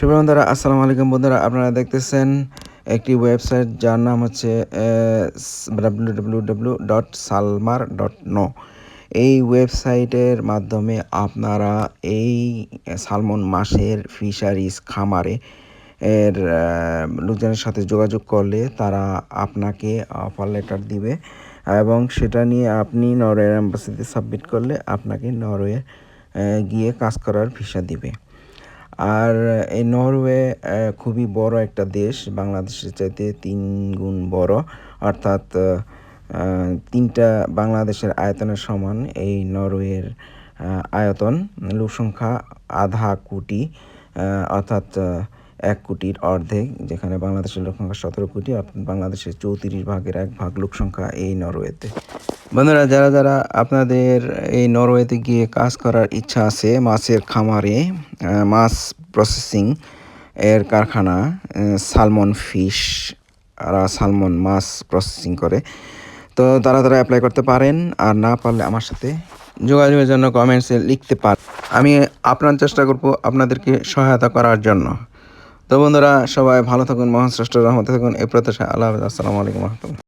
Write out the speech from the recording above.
শুভ বন্ধুরা, আসসালামু আলাইকুম। বন্ধুরা, আপনারা দেখতেছেন একটি ওয়েবসাইট, যার নাম হচ্ছে ডাব্লিউ ডট সালমার ডট এই ওয়েবসাইটের মাধ্যমে আপনারা এই সালমন মাসের ফিশারিজ খামারে এর লোকজনের সাথে যোগাযোগ করলে তারা আপনাকে অফার লেটার দিবে এবং সেটা নিয়ে আপনি নরওয়ে অ্যাম্বাসিতে সাবমিট করলে আপনাকে নরওয়ে গিয়ে কাজ করার ভিসা দিবে। আর এই নরওয়ে খুবই বড় একটা দেশ। বাংলাদেশের চাইতে তিন গুণ বড়। অর্থাৎ তিনটা বাংলাদেশের আয়তনের সমান এই নরওয়ের আয়তন। লোক সংখ্যা আধা কোটি। অর্থাৎ এক কোটির অর্ধেক, যেখানে বাংলাদেশের লোক সংখ্যা সতেরো কোটি বাংলাদেশের চৌত্রিশ ভাগের এক ভাগ লোক সংখ্যা এই নরওয়েতে। বন্ধুরা, যারা যারা আপনাদের এই নরওয়েতে গিয়ে কাজ করার ইচ্ছা আছে, মাছের খামারে মাছ প্রসেসিং এর কারখানা সালমন ফিশ, আর সালমন মাছ প্রসেসিং করে, তো তারা তারা অ্যাপ্লাই করতে পারেন, আর না পারলে আমার সাথে যোগাযোগের জন্য কমেন্টসে লিখতে পার আমি আপনার চেষ্টা করব আপনাদেরকে সহায়তা করার জন্য। তো বন্ধুরা সবাই ভালো থাকুন, মহান শ্রেষ্ঠ রহমতে থাকুন। এ প্রত্যাশা আল্লাহ আসসালামু আলাইকুম রহমতুল্লাহ।